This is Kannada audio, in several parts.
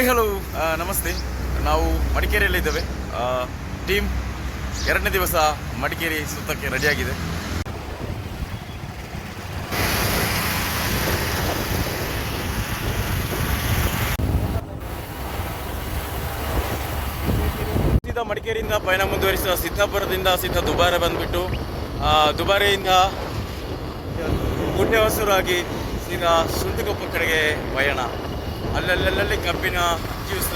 ಹಾಯ್ ಹಲೋ ನಮಸ್ತೆ. ನಾವು ಮಡಿಕೇರಿಯಲ್ಲಿದ್ದೇವೆ. ಟೀಮ್ ಎರಡನೇ ದಿವಸ ಮಡಿಕೇರಿ ಸುತ್ತಕ್ಕೆ ರೆಡಿಯಾಗಿದೆ ಮಡಿಕೇರಿಯಿಂದ ಪಯಣ ಮುಂದುವರಿಸಿದ ಸಿದ್ದಾಪುರದಿಂದ ಸೀದಾ ದುಬಾರೆ ಬಂದ್ಬಿಟ್ಟು ದುಬಾರೆಯಿಂದ ಗುಡ್ಡೆ ಹೊಸರಾಗಿ ಸೀದಾ ಸುಂದಿಗೊಪ್ಪ ಕಡೆಗೆ ಪಯಣ. ಅಲ್ಲಲ್ಲಲ್ಲಿ ಕಬ್ಬಿನ ಜ್ಯೂಸ್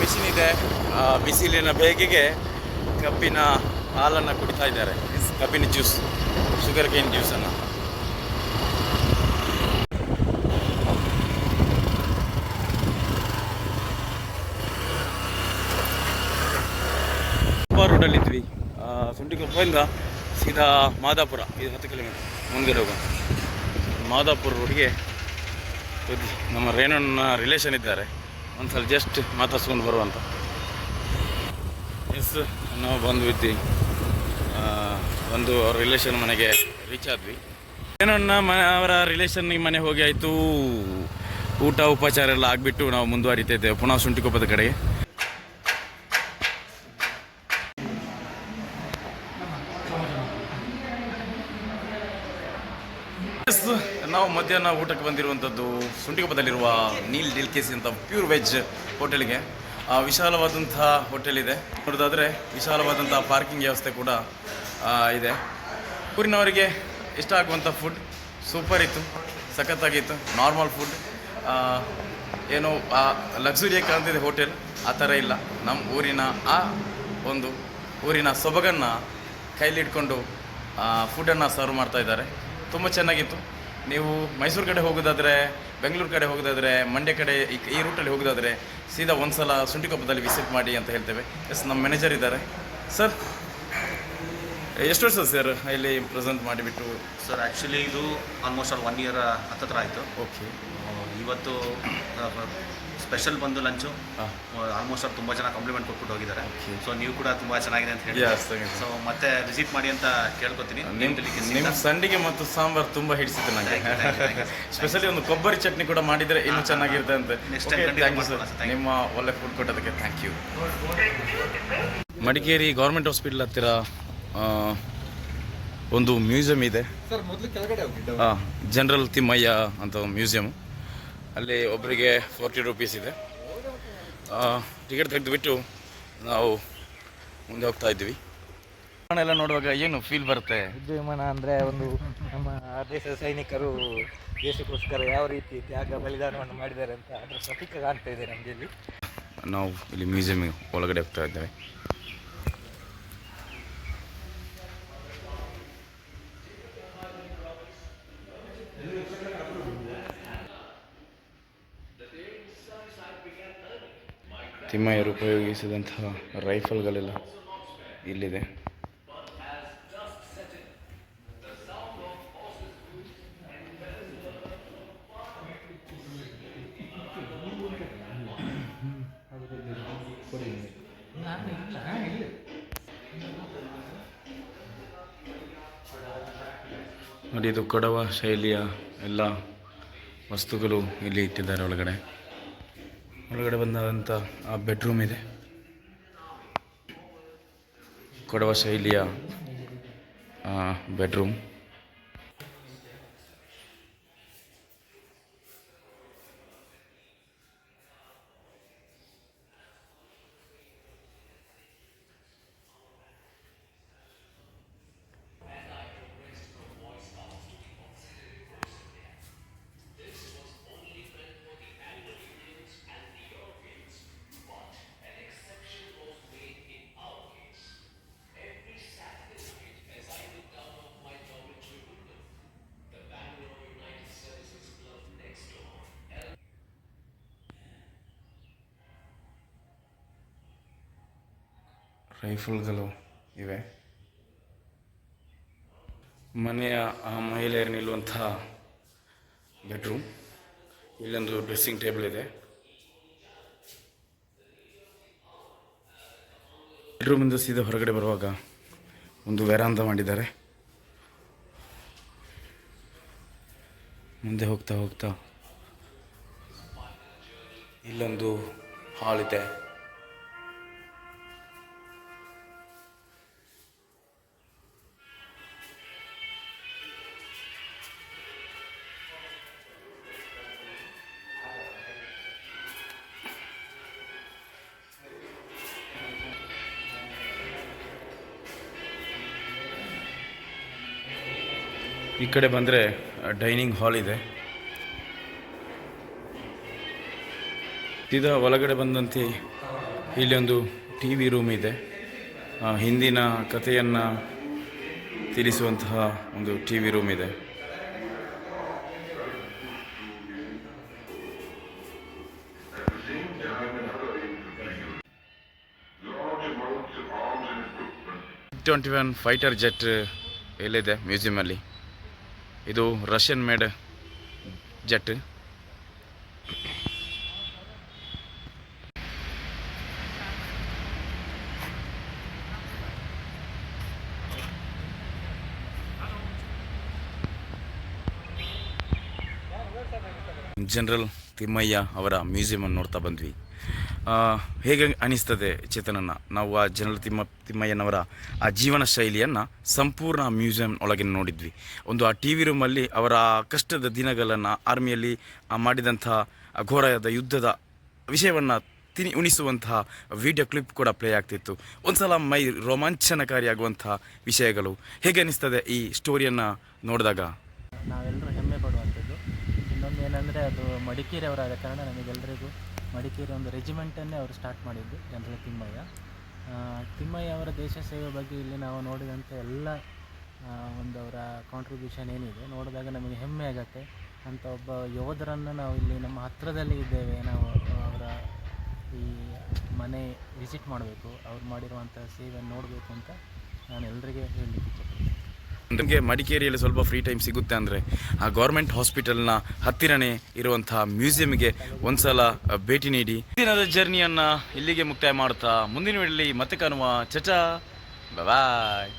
ಮಿಷಿನ್ ಇದೆ. ಆ, ಬಿಸಿಲಿನ ಬೇಗೆಗೆ ಕಬ್ಬಿನ ಹಾಲನ್ನು ಕುಡಿತಾ ಇದ್ದಾರೆ. ಕಬ್ಬಿನ ಜ್ಯೂಸ್ ಶುಗರ್ ಕೇನ್ ಜ್ಯೂಸನ್ನು ರೋಡಲ್ಲಿದ್ವಿ ಸುಂಟಿಕೊಪ್ಪದಿಂದ ಸೀದಾ ಮಾದಾಪುರ ಇದು ಹತ್ತು ಕಿಲೋಮೀಟರ್ ಮುಂದೆ ಮಾದಾಪುರ ರೋಡ್ಗೆ ನಮ್ಮ ರೇಣುನ ರಿಲೇಷನ್ ಇದ್ದಾರೆ. ಒಂದ್ಸಲ ಜಸ್ಟ್ ಮಾತಾಡ್ಸ್ಕೊಂಡು ಬರುವಂತ ಎಸ್ ನಾವು ಬಂದು ಆ, ಒಂದು ಅವ್ರ ರಿಲೇಷನ್ ಮನೆಗೆ ರೀಚ್ ಆದ್ವಿ. ರೇಣುನ ಮನೆ ಅವರ ರಿಲೇಷನ್ ಮನೆ ಹೋಗಿ ಆಯಿತು. ಊಟ ಉಪಚಾರ ಎಲ್ಲ ಆಗಿಬಿಟ್ಟು ನಾವು ಮುಂದುವರಿತಾ ಪುನಃ ಸುಂಟಿಕೊಪ್ಪದ ಕಡೆಗೆ. Yes, ನಾವು ಮಧ್ಯಾಹ್ನ ಊಟಕ್ಕೆ ಬಂದಿರುವಂಥದ್ದು ಸುಂಟಿಕೊಪ್ಪದಲ್ಲಿರುವ ನೀಲ್ ಡಿಲ್ ಡಿಲ್ಕೆಸಿ ಅಂತ ಪ್ಯೂರ್ ವೆಜ್ ಹೋಟೆಲ್ಗೆ. ವಿಶಾಲವಾದಂಥ ಹೋಟೆಲ್ ಇದೆ. ನೋಡೋದಾದರೆ ವಿಶಾಲವಾದಂಥ ಪಾರ್ಕಿಂಗ್ ವ್ಯವಸ್ಥೆ ಕೂಡ ಇದೆ. ಊರಿನವರಿಗೆ ಇಷ್ಟ ಆಗುವಂಥ ಫುಡ್ ಸೂಪರ್ ಇತ್ತು ಸಖತ್ತಾಗಿತ್ತು ನಾರ್ಮಲ್ ಫುಡ್ ಏನು ಲಕ್ಸುರಿಯ ಕಾಣ್ತಿದೆ ಹೋಟೆಲ್ ಆ ಥರ ಇಲ್ಲ. ನಮ್ಮ ಊರಿನ ಆ ಒಂದು ಊರಿನ ಸೊಬಗನ್ನು ಕೈಲಿಟ್ಕೊಂಡು ಫುಡನ್ನು ಸರ್ವ್ ಮಾಡ್ತಾ ಇದ್ದಾರೆ. ತುಂಬ ಚೆನ್ನಾಗಿತ್ತು. ನೀವು ಮೈಸೂರು ಕಡೆ ಹೋಗೋದಾದರೆ ಬೆಂಗಳೂರು ಕಡೆ ಹೋಗೋದಾದರೆ ಮಂಡ್ಯ ಕಡೆ ಈ ರೂಟಲ್ಲಿ ಹೋಗೋದಾದರೆ ಸೀದಾ ಒಂದು ಸಲ ಸುಂಟಿಕೊಪ್ಪದಲ್ಲಿ ವಿಸಿಟ್ ಮಾಡಿ ಅಂತ ಹೇಳ್ತೇವೆ. ಎಸ್ ನಮ್ಮ ಮ್ಯಾನೇಜರ್ ಇದ್ದಾರೆ. ಸರ್ ಎಷ್ಟು ವರ್ಷ ಸರ್ ಇಲ್ಲಿ ಪ್ರೆಸೆಂಟ್ ಮಾಡಿಬಿಟ್ಟು? ಸರ್ ಆ್ಯಕ್ಚುಲಿ ಇದು ಆಲ್ಮೋಸ್ಟ್ ಆಲ್ ಒನ್ ಇಯರ್ ಹತ್ತತ್ರ ಆಯಿತು. ಓಕೆ ಇವತ್ತು ಸ್ಪೆಷಲ್ ಬಂದು ಲಂಚು. ಆಲ್ಮೋಸ್ಟ್ ಅವ್ರು ತುಂಬ ಜನ ಕಾಂಪ್ಲಿಮೆಂಟ್ ಕೊಟ್ಬಿಟ್ಟು ಹೋಗಿದ್ದಾರೆ. ಸೊ ನೀವು ಕೂಡ ತುಂಬ ಚೆನ್ನಾಗಿದೆ ಅಂತ ಹೇಳಿ. ಸೊ ಮತ್ತೆ ವಿಸಿಟ್ ಮಾಡಿ ಅಂತ ಕೇಳ್ಕೊತೀನಿ. ನಿಮ್ಮ ಸಂಡಿಗೆ ಮತ್ತು ಸಾಂಬಾರ್ ತುಂಬಾ ಹಿಡಿಸಿದೆ ನನಗೆ. ಸ್ಪೆಷಲಿ ಒಂದು ಕೊಬ್ಬರಿ ಚಟ್ನಿ ಕೂಡ ಮಾಡಿದ್ರೆ ಇನ್ನೂ ಹಾ, ಚೆನ್ನಾಗಿರುತ್ತೆ ಅಂತ. ನಿಮ್ಮ ಒಳ್ಳೆ food ಕೊಟ್ಟದಕ್ಕೆ thank you Madikeri government hospital ಹತ್ತಿರ ಒಂದು ಮ್ಯೂಸಿಯಂ ಇದೆ. ಜನರಲ್ ತಿಮ್ಮಯ್ಯ ಅಂತ ಒಂದು ಮ್ಯೂಸಿಯಂ ಅಲ್ಲಿ ಒಬ್ಬರಿಗೆ ಫೋರ್ಟಿ ರುಪೀಸ್ ಇದೆ. ಟಿಕೆಟ್ ತೆಗೆದುಬಿಟ್ಟು ನಾವು ಮುಂದೆ ಹೋಗ್ತಾ ಇದ್ವಿ ಎಲ್ಲ ನೋಡುವಾಗ ಏನು ಫೀಲ್ ಬರುತ್ತೆ? ಯುದ್ಧ ವಿಮಾನ ಅಂದರೆ ಒಂದು ನಮ್ಮ ದೇಶದ ಸೈನಿಕರು ದೇಶಕ್ಕೋಸ್ಕರ ಯಾವ ರೀತಿ ತ್ಯಾಗ ಬಲಿದಾನವನ್ನು ಮಾಡಿದ್ದಾರೆ ಅಂತ ಅದರ ಪ್ರತೀಕ ಕಾಣ್ತಾ ಇದೆ ನಮಗೆ ಇಲ್ಲಿ. ನಾವು ಇಲ್ಲಿ ಮ್ಯೂಸಿಯಂ ಒಳಗಡೆ ಹೋಗ್ತಾ ಇದ್ದೇವೆ. ತಿಮ್ಮಯ್ಯರು ಉಪಯೋಗಿಸಿದಂತಹ ರೈಫಲ್ಗಳೆಲ್ಲ. ಇಲ್ಲಿದೆ. ನೋಡಿ ಇದು ಕೊಡವ ಶೈಲಿಯ ಎಲ್ಲ ವಸ್ತುಗಳು ಇಲ್ಲಿ ಇಟ್ಟಿದ್ದಾರೆ ಒಳಗಡೆ. ಒಳಗಡೆ ಬಂದಂಥ ಆ ಬೆಡ್ರೂಮ್ ಇದೆ. ಕೊಡವ ಶೈಲಿಯ ಬೆಡ್ರೂಮ್ ರೈಫಲ್ಗಳು ಇವೆ. ಮನೆಯ ಆ ಮಹಿಳೆಯರು ನಿಲ್ಲುವಂತಹ ಬೆಡ್ರೂಮ್. ಇಲ್ಲೊಂದು ಡ್ರೆಸ್ಸಿಂಗ್ ಟೇಬಲ್ ಇದೆ. ಬೆಡ್ರೂಮಿಂದ ಸೀದಾ ಹೊರಗಡೆ ಬರುವಾಗ ಒಂದು ವೆರಾಂದ ಮಾಡಿದ್ದಾರೆ. ಮುಂದೆ ಹೋಗ್ತಾ ಹೋಗ್ತಾ ಇಲ್ಲೊಂದು ಹಾಲ್ ಇದೆ. ಈ ಕಡೆ ಬಂದರೆ ಡೈನಿಂಗ್ ಹಾಲ್ ಇದೆ. ಸೀದಾ ಒಳಗಡೆ ಬಂದಂತೆ ಇಲ್ಲಿ ಒಂದು ಟಿ ವಿ ರೂಮ್ ಇದೆ. ಹಿಂದಿನ ಕಥೆಯನ್ನು ತಿಳಿಸುವಂತಹ ಒಂದು ಟಿ ವಿ ರೂಮ್ ಇದೆ. ಟ್ವೆಂಟಿ ಒನ್ ಫೈಟರ್ ಜೆಟ್ ಎಲ್ಲಿದೆ? ಮ್ಯೂಸಿಯಮಲ್ಲಿ ಇದು Russian made jet general Thimmayya ಅವರ ಮ್ಯೂಸಿಯಂ ಅನ್ನು ನೋಡ್ತಾ ಬಂದ್ವಿ. ಹೇಗೆ ಅನಿಸ್ತದೆ ಚೇತನನ್ನ? ನಾವು ಆ ಜನರಲ್ ತಿಮ್ಮ, ತಿಮ್ಮಯ್ಯನವರ ಆ ಜೀವನ ಶೈಲಿಯನ್ನು ಸಂಪೂರ್ಣ ಮ್ಯೂಸಿಯಂ ಒಳಗೆ ನೋಡಿದ್ವಿ. ಒಂದು ಆ ಟಿ ವಿ ರೂಮಲ್ಲಿ ಅವರ ಕಷ್ಟದ ದಿನಗಳನ್ನು, ಆರ್ಮಿಯಲ್ಲಿ ಮಾಡಿದಂಥ ಘೋರವಾದ ಯುದ್ಧದ ವಿಷಯವನ್ನು ತಿನಿ ಉಣಿಸುವಂತಹ ವಿಡಿಯೋ ಕ್ಲಿಪ್ ಕೂಡ ಪ್ಲೇ ಆಗ್ತಿತ್ತು. ಒಂದ್ಸಲ ಮೈ ರೋಮಾಂಚನಕಾರಿಯಾಗುವಂತಹ ವಿಷಯಗಳು. ಹೇಗೆ ಅನಿಸ್ತದೆ ಈ ಸ್ಟೋರಿಯನ್ನು ನೋಡಿದಾಗ? ನಾವೆಲ್ಲರೂ ಹೆಮ್ಮೆ ಪಡುವಂಥದ್ದು. ಇನ್ನೊಂದು ಏನಂದರೆ ಅದು ಮಡಿಕೇರಿ ಅವರಾದ ಕಾರಣ ನಮಗೆಲ್ಲರಿಗೂ ಮಡಿಕೇರಿ ಒಂದು ರೆಜಿಮೆಂಟನ್ನೇ ಅವರು ಸ್ಟಾರ್ಟ್ ಮಾಡಿದ್ದು, ಜನರಲ್ ತಿಮ್ಮಯ್ಯ. ತಿಮ್ಮಯ್ಯ ಅವರ ದೇಶ ಸೇವೆ ಬಗ್ಗೆ ಇಲ್ಲಿ ನಾವು ನೋಡಿದಂಥ ಎಲ್ಲ ಒಂದು ಅವರ ಕಾಂಟ್ರಿಬ್ಯೂಷನ್ ಏನಿದೆ, ನೋಡಿದಾಗ ನಮಗೆ ಹೆಮ್ಮೆ ಆಗತ್ತೆ. ಅಂತ ಒಬ್ಬ ಯೋಧರನ್ನು ನಾವು ಇಲ್ಲಿ ನಮ್ಮ ಹತ್ತಿರದಲ್ಲಿ ಇದ್ದೇವೆ. ನಾವು ಅವರ ಈ ಮನೆ ವಿಸಿಟ್ ಮಾಡಬೇಕು, ಅವ್ರು ಮಾಡಿರುವಂಥ ಸೇವೆಯನ್ನು ನೋಡಬೇಕು ಅಂತ ನಾನು ಎಲ್ಲರಿಗೆ ಹೇಳಲಿಕ್ಕೆ ಇಷ್ಟಪಡ್ತೀನಿ ನಿಮಗೆ ಮಡಿಕೇರಿಯಲ್ಲಿ ಸ್ವಲ್ಪ ಫ್ರೀ ಟೈಮ್ ಸಿಗುತ್ತೆ ಅಂದರೆ ಆ ಗೌರ್ಮೆಂಟ್ ಹಾಸ್ಪಿಟಲ್ನ ಹತ್ತಿರನೇ ಇರುವಂತಹ ಮ್ಯೂಸಿಯಂಗೆ ಒಂದ್ಸಲ ಭೇಟಿ ನೀಡಿ. ದಿನದ ಜರ್ನಿಯನ್ನು ಇಲ್ಲಿಗೆ ಮುಕ್ತಾಯ ಮಾಡುತ್ತಾ ಮುಂದಿನ ವೇಳೆ ಮತ್ತೆ ಕಾಣುವ ಚಚಾ ಬಾಯ್